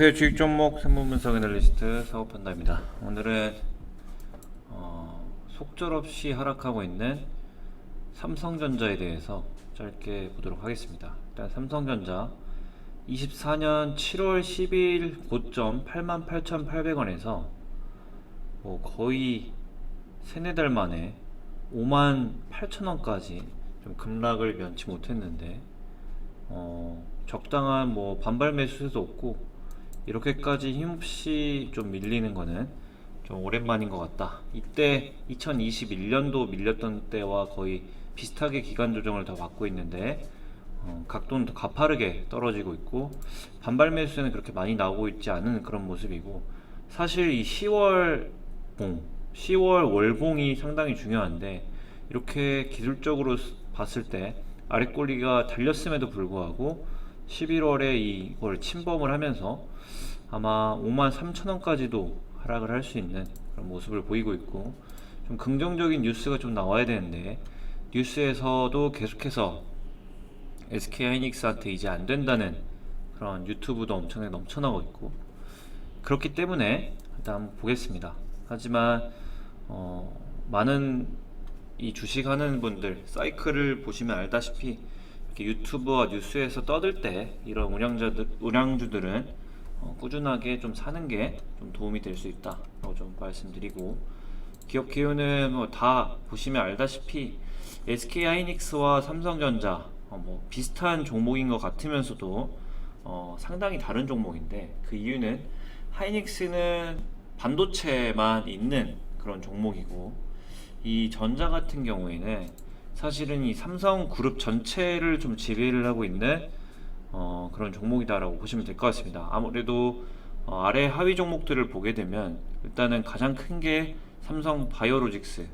안녕하세요. 주식 종목 상품 분석 애널리스트 사업 판다입니다. 오늘은 어, 속절 없이 하락하고 있는 삼성전자에 대해서 짧게 보도록 하겠습니다. 일단 삼성전자 24년 7월 10일 고점 88,800원에서 뭐 거의 세네 달 만에 58,000원까지 좀 급락을 면치 못했는데 어, 적당한 뭐 반발 매수세도 없고 이렇게까지 힘없이 좀 밀리는 거는 좀 오랜만인 것 같다. 이때 2021년도 밀렸던 때와 거의 비슷하게 기간 조정을 다 받고 있는데 어, 각도는 더 가파르게 떨어지고 있고 반발 매수세는 그렇게 많이 나오고 있지 않은 그런 모습이고 사실 이 10월 봉, 10월 월봉이 상당히 중요한데 이렇게 기술적으로 스- 봤을 때 아랫골리가 달렸음에도 불구하고 11월에 이걸 침범을 하면서 아마 5만 3천 원까지도 하락을 할 수 있는 그런 모습을 보이고 있고 좀 긍정적인 뉴스가 좀 나와야 되는데 뉴스에서도 계속해서 SK 하이닉스한테 이제 안 된다는 그런 유튜브도 엄청나게 넘쳐나고 있고 그렇기 때문에 일단 한번 보겠습니다. 하지만 어, 많은 이 주식하는 분들 사이클을 보시면 알다시피 이렇게 유튜브와 뉴스에서 떠들 때 이런 운영자들 운영주들은 어, 꾸준하게 좀 사는 게 좀 도움이 될 수 있다라고 좀 말씀드리고 기업 기후는 뭐 다 보시면 알다시피 SK 하이닉스와 삼성전자 어, 뭐 비슷한 종목인 것 같으면서도 어, 상당히 다른 종목인데 그 이유는 하이닉스는 반도체만 있는 그런 종목이고 이 전자 같은 경우에는 사실은 이 삼성 그룹 전체를 좀 지배를 하고 있는 어, 그런 종목이다라고 보시면 될 것 같습니다. 아무래도 어, 아래 하위 종목들을 보게 되면 일단은 가장 큰 게 삼성 바이오로직스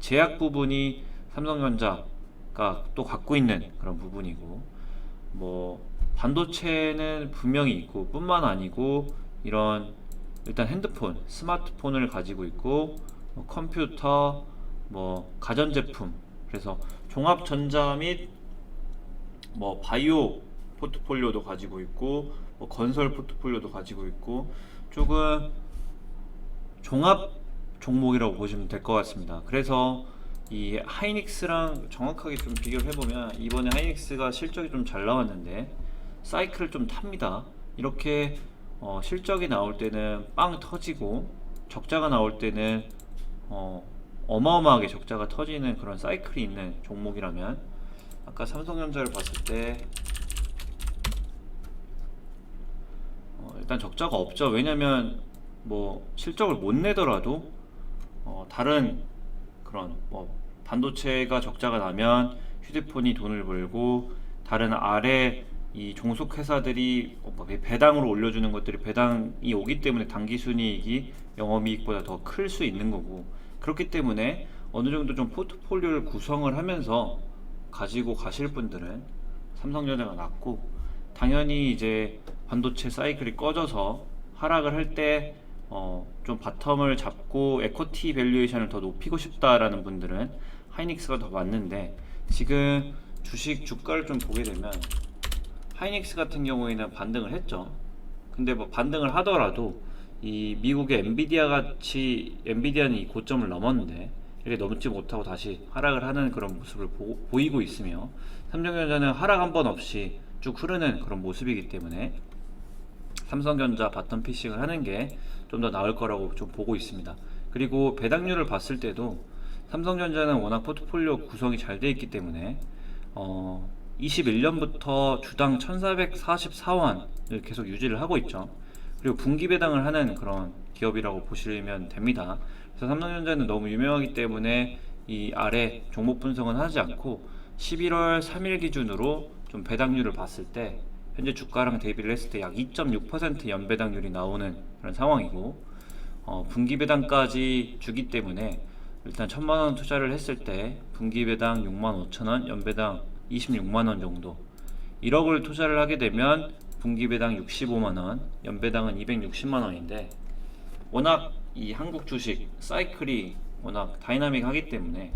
제약 부분이 삼성전자가 또 갖고 있는 그런 부분이고 뭐 반도체는 분명히 있고 뿐만 아니고 이런 일단 핸드폰, 스마트폰을 가지고 있고 뭐 컴퓨터, 뭐 가전제품 그래서 종합전자 및 뭐 바이오 포트폴리오도 가지고 있고 뭐 건설 포트폴리오도 가지고 있고 조금 종합 종목이라고 보시면 될 것 같습니다. 그래서 이 하이닉스랑 정확하게 좀 비교를 해보면 이번에 하이닉스가 실적이 좀 잘 나왔는데 사이클을 좀 탑니다. 이렇게 어, 실적이 나올 때는 빵 터지고 적자가 나올 때는 어, 어마어마하게 적자가 터지는 그런 사이클이 있는 종목이라면 아까 삼성전자를 봤을 때 어, 일단 적자가 없죠. 왜냐면 뭐 실적을 못 내더라도 어, 다른 그런 뭐 반도체가 적자가 나면 휴대폰이 돈을 벌고 다른 아래 이 종속 회사들이 뭐 배- 배당으로 올려주는 것들이 배당이 오기 때문에 당기 순이익이 영업이익보다 더 클 수 있는 거고 그렇기 때문에 어느 정도 좀 포트폴리오를 구성을 하면서 가지고 가실 분들은 삼성전자가 낫고 당연히 이제 반도체 사이클이 꺼져서 하락을 할 때 어, 좀 바텀을 잡고 에코티 밸류에이션을 더 높이고 싶다라는 분들은 하이닉스가 더 맞는데 지금 주식 주가를 좀 보게 되면 하이닉스 같은 경우에는 반등을 했죠. 근데 뭐 반등을 하더라도 이 미국의 엔비디아 같이 엔비디아는 이 고점을 넘었는데 이렇게 넘지 못하고 다시 하락을 하는 그런 모습을 보, 보이고 있으며 삼성전자는 하락 한 번 없이 쭉 흐르는 그런 모습이기 때문에 삼성전자 바텀 피싱을 하는 게 좀 더 나을 거라고 좀 보고 있습니다. 그리고 배당률을 봤을 때도 삼성전자는 워낙 포트폴리오 구성이 잘 돼 있기 때문에 어, 21년부터 주당 1,444원을 계속 유지를 하고 있죠. 그리고 분기 배당을 하는 그런 기업이라고 보시면 됩니다. 그래서 삼성전자는 너무 유명하기 때문에 이 아래 종목 분석은 하지 않고 11월 3일 기준으로 좀 배당률을 봤을 때 현재 주가랑 대비를 했을 때 약 2.6% 연배당률이 나오는 그런 상황이고 어, 분기 배당까지 주기 때문에 일단 천만 원 투자를 했을 때 분기 배당 6만 5천 원, 연배당 26만 원 정도 1억을 투자를 하게 되면 분기 배당 65만 원, 연배당은 260만 원인데 워낙 이 한국 주식 사이클이 워낙 다이나믹하기 때문에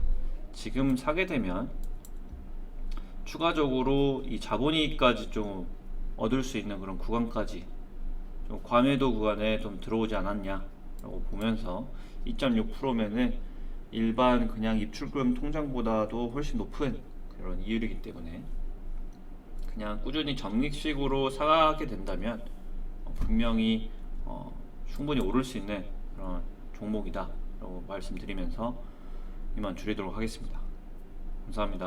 지금 사게 되면 추가적으로 이 자본이익까지 좀 얻을 수 있는 그런 구간까지 좀 과매도 구간에 좀 들어오지 않았냐라고 보면서 2.6%면은 일반 그냥 입출금 통장보다도 훨씬 높은 그런 이율이기 때문에 그냥 꾸준히 적립식으로 사가게 된다면 어, 분명히 어, 충분히 오를 수 있는 그런 종목이다 라고 말씀드리면서 이만 줄이도록 하겠습니다. 감사합니다.